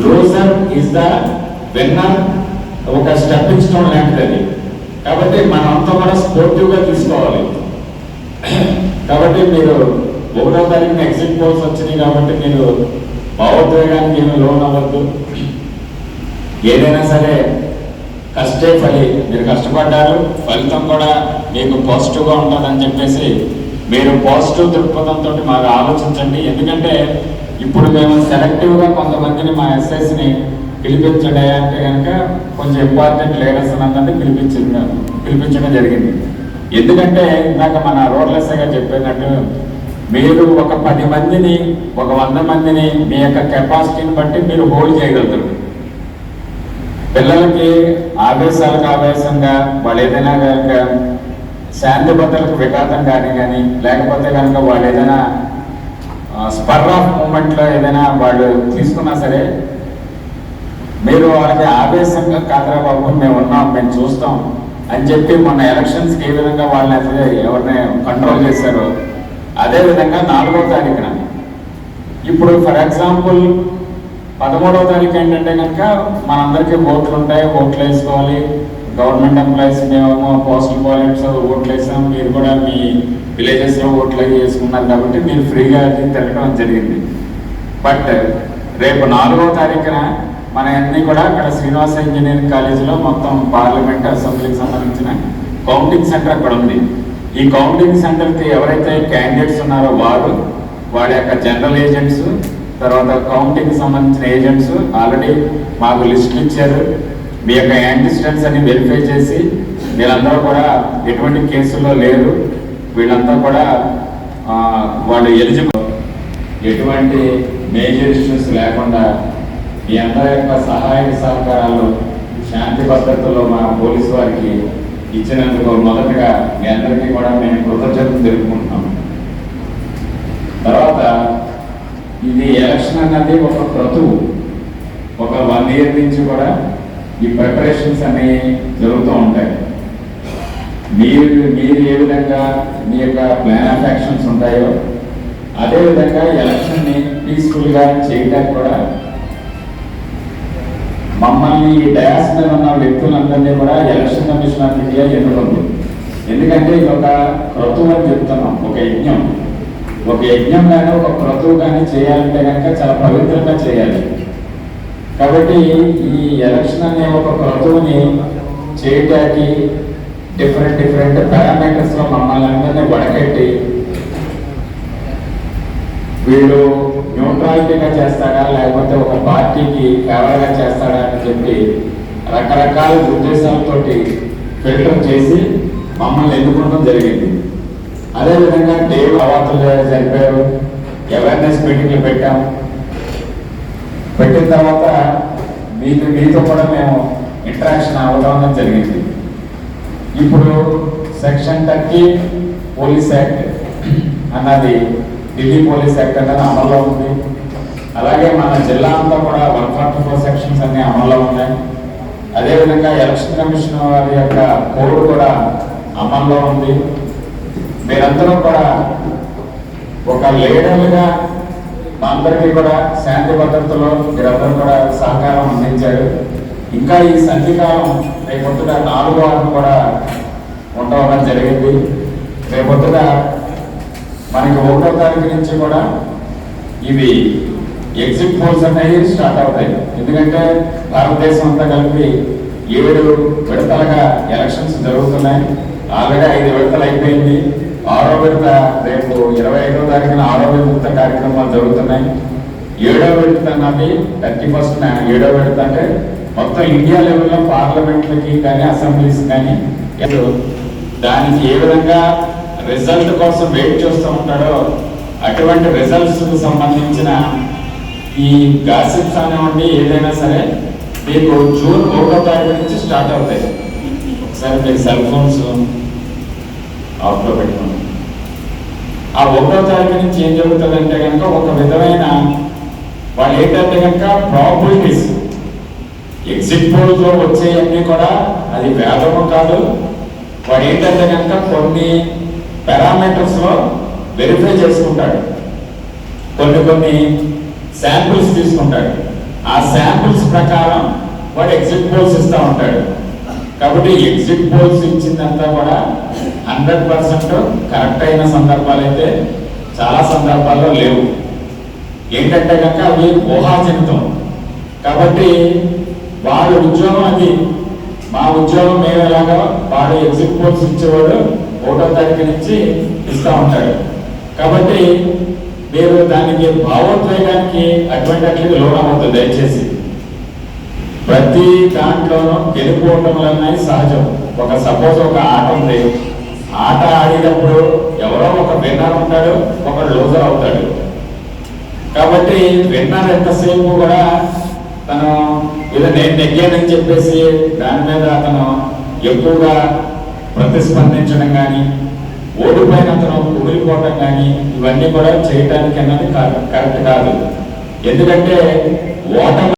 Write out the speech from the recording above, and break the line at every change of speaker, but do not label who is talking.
Losar is the winner ఒక stepping stone లాంటిది అది కాబట్టి మనంతా కూడా స్పోర్టివ్గా తీసుకోవాలి కాబట్టి మీరు ఒకటో తారీఖున ఎగ్జిట్ పోల్స్ వచ్చినాయి కాబట్టి మీరు భావోద్వేగానికి ఏమి లోన్ అవ్వద్దు. ఏదైనా సరే కష్టే ఫలి. మీరు కష్టపడ్డారు ఫలితం కూడా మీకు పాజిటివ్గా ఉంటుందని చెప్పేసి మీరు పాజిటివ్ దృక్పథంతో మాకు ఆలోచించండి. ఎందుకంటే ఇప్పుడు మేము సెలెక్టివ్గా కొంతమందిని మా ఎస్ఎస్ని పిలిపించడే అంటే కనుక కొంచెం ఇంపార్టెంట్ లీడర్స్ అంటే పిలిపించింది పిలిపించడం జరిగింది. ఎందుకంటే ఇందాక మన రోడ్లెస్గా చెప్పినట్టు మీరు ఒక పది మందిని ఒక వంద మందిని మీ యొక్క కెపాసిటీని బట్టి మీరు హోల్డ్ చేయగలుగుతారు. పిల్లలకి ఆవేశాలకు ఆవేశంగా వాళ్ళు ఏదైనా కనుక శాంతి భద్రతలకు విఘాతం కానీ కానీ లేకపోతే కనుక వాళ్ళు ఏదైనా స్పర్ర ఆఫ్ ఏదైనా వాళ్ళు తీసుకున్నా సరే మీరు వాళ్ళకి ఆవేశంగా కాదరా బాబు మేము ఉన్నాం మేము చూస్తాం అని చెప్పి మొన్న ఎలక్షన్స్కి ఏ విధంగా వాళ్ళని అసలు ఎవరిని కంట్రోల్ చేశారో అదే విధంగా నాలుగో తారీఖున. ఇప్పుడు ఫర్ ఎగ్జాంపుల్ పదమూడవ తారీఖు ఏంటంటే కనుక మనందరికీ ఓట్లు ఉంటాయి ఓట్లు వేసుకోవాలి. గవర్నమెంట్ ఎంప్లాయీస్ మేమేమో పోస్టల్ బ్యాలెట్స్ ఓట్లు వేసాం మీరు కూడా మీ విలేజెస్లో ఓట్లు వేసుకున్నారు కాబట్టి మీరు ఫ్రీగా అది తిరగడం జరిగింది. బట్ రేపు నాలుగో తారీఖున మన అన్ని కూడా అక్కడ శ్రీనివాస ఇంజనీరింగ్ కాలేజీలో మొత్తం పార్లమెంట్ అసెంబ్లీకి సంబంధించిన కౌంటింగ్ సెంటర్ అక్కడ ఉంది. ఈ కౌంటింగ్ సెంటర్కి ఎవరైతే క్యాండిడేట్స్ ఉన్నారో వారు వాడి యొక్క జనరల్ ఏజెంట్స్ తర్వాత కౌంటింగ్ సంబంధించిన ఏజెంట్స్ ఆల్రెడీ మాకు లిస్టులు ఇచ్చారు. మీ యొక్క యాంటిసిడెంట్స్ అని వెరిఫై చేసి వీళ్ళందరూ కూడా ఎటువంటి కేసుల్లో లేరు. వీళ్ళంతా కూడా వాళ్ళు ఎలిజిబుల్. ఎటువంటి మేజర్ ఇష్యూస్ లేకుండా మీ అందరి యొక్క సహాయక సహకారాలు శాంతి భద్రతలో మా పోలీసు వారికి ఇచ్చినందుకు మొదటగా మీ అందరికీ కూడా మేము కృతజ్ఞతలు తెలుపుకుంటున్నాం తర్వాత ఇది ఎలక్షన్ అన్నది ఒక క్రతువు. ఒక వన్ ఇయర్ నుంచి కూడా ఈ ప్రిపరేషన్స్ అనేవి జరుగుతూ ఉంటాయి. మీరు మీరు ఏ విధంగా మీ యొక్క ప్లాన్ ఆఫ్ యాక్షన్స్ ఉంటాయో అదే విధంగా ఎలక్షన్ని పీస్ఫుల్గా చేయడానికి కూడా మమ్మల్ని ఈ డయాస్ మీద ఉన్న వ్యక్తులందరినీ కూడా ఎలక్షన్ కమిషన్ ఆఫ్ ఇండియా ఎన్నుకుంది. ఎందుకంటే ఇది ఒక క్రతువు అని చెప్తున్నాం ఒక యజ్ఞం. ఒక యజ్ఞం కానీ ఒక క్రతువు కానీ చేయాలంటే కనుక చాలా పవిత్రంగా చేయాలి. కాబట్టి ఈ ఎలక్షన్ అనే ఒక క్రతువుని చేయటానికి డిఫరెంట్ డిఫరెంట్ పారామీటర్స్లో మమ్మల్ని అందరినీ వడగట్టి వీళ్ళు న్యూట్రాలిటీగా చేస్తాడా లేకపోతే ఒక పార్టీకి ఫేవర్గా చేస్తాడా అని చెప్పి రకరకాల ఉద్దేశాలతోటి ఫిల్టర్ చేసి మమ్మల్ని ఎన్నుకోవడం జరిగింది. అదేవిధంగా దేవు అవాతులు జరిపారు అవేర్నెస్ మీటింగ్లు పెట్టాం. పెట్టిన తర్వాత మీతో మీతో కూడా మేము ఇంటరాక్షన్ అవ్వడం జరిగింది. ఇప్పుడు సెక్షన్ థర్టీ పోలీస్ యాక్ట్ అన్నది ఢిల్లీ పోలీస్ యాక్ట్ అనేది అమల్లో ఉంది. అలాగే మన జిల్లా అంతా కూడా వన్ ఫార్టీ ఫోర్ సెక్షన్స్ అన్ని అమల్లో ఉన్నాయి. అదేవిధంగా ఎలక్షన్ కమిషన్ వారి యొక్క కోడ్ కూడా అమల్లో ఉంది. మీరందరూ కూడా ఒక లీడర్లుగా మా అందరికీ కూడా శాంతి భద్రతలో మీరందరూ కూడా సహకారం అందించారు. ఇంకా ఈ సంధికాలం రేపొద్దున నాలుగు వారం కూడా ఉండవడం జరిగింది. రేపొద్దున మనకి ఒకటో తారీఖు నుంచి కూడా ఇవి ఎగ్జిట్ పోల్స్ అనేవి స్టార్ట్ అవుతాయి. ఎందుకంటే భారతదేశం అంతా కలిపి ఏడు విడతలుగా ఎలక్షన్స్ జరుగుతున్నాయి. ఆల్రెడీ ఐదు విడతలు అయిపోయింది. ఆరో విడత రేపు ఇరవై ఐదో తారీఖున ఆరో విడత కార్యక్రమాలు జరుగుతున్నాయి. ఏడో విడత అన్నది థర్టీ ఫస్ట్ ఏడో విడత అంటే మొత్తం ఇండియా లెవెల్లో పార్లమెంట్లకి కానీ అసెంబ్లీస్ కానీ దానికి ఏ విధంగా రిజల్ట్ కోసం వెయిట్ చేస్తూ ఉంటాడో అటువంటి రిజల్ట్స్కు సంబంధించిన ఈ గాసిప్స్ అనేవండి ఏదైనా సరే మీకు జూన్ ఒకటో తారీఖు నుంచి స్టార్ట్ అవుతాయి. ఒకసారి మీకు సెల్ ఫోన్స్ ఆఫ్లో పెట్టుకోండి. ఆ ఒకటో తారీఖు నుంచి ఏం జరుగుతుందంటే కనుక ఒక విధమైన వాళ్ళు ఏంటంటే కనుక ప్రాబిలిటీస్ ఎగ్జిట్ పోల్స్లో వచ్చేయన్నీ వచ్చేవన్నీ కూడా అది వేదము కాదు. వాడు ఏంటంటే కనుక కొన్ని పారామీటర్స్లో వెరిఫై చేసుకుంటాడు. కొన్ని కొన్ని శాంపిల్స్ తీసుకుంటాడు. ఆ శాంపుల్స్ ప్రకారం వాడు ఎగ్జిట్ పోల్స్ ఇస్తూ ఉంటాడు. కాబట్టి ఎగ్జిట్ పోల్స్ ఇచ్చిందంతా కూడా హండ్రెడ్ పర్సెంట్ కరెక్ట్ అయిన సందర్భాలు అయితే చాలా సందర్భాల్లో లేవు. ఏంటంటే కనుక అవి ఊహాజనితం. కాబట్టి వాడి ఉద్యోగం అది. మా ఉద్యోగం మేము ఎలాగో వాడు ఎగ్జిట్ పోల్స్ ఇచ్చేవాడు ఒకటో తారీఖు నుంచి ఇస్తూ ఉంటాడు. కాబట్టి మీరు దానికి భావోద్వేగానికి అటువంటి అట్లకి లోనవద్దు దయచేసి. ప్రతి దాంట్లోనూ గెలుపుకోవటం ఓటములు సహజం. ఒక సపోజ్ ఒక ఆట ఉంది. ఆట ఆడేటప్పుడు ఎవరో ఒక విన్నర్ ఉంటాడు ఒక లూజర్ అవుతాడు. కాబట్టి విన్నర్ ఎంతసేపు కూడా తను ఇది నేను నెగ్గానని చెప్పేసి దాని మీద అతను ఎక్కువగా ప్రతిస్పందించడం కానీ ఓడిపోయిన అతను కుమిలిపోవటం కానీ ఇవన్నీ కూడా చేయటానికి అన్నది కరెక్ట్ కాదు. ఎందుకంటే ఓటమి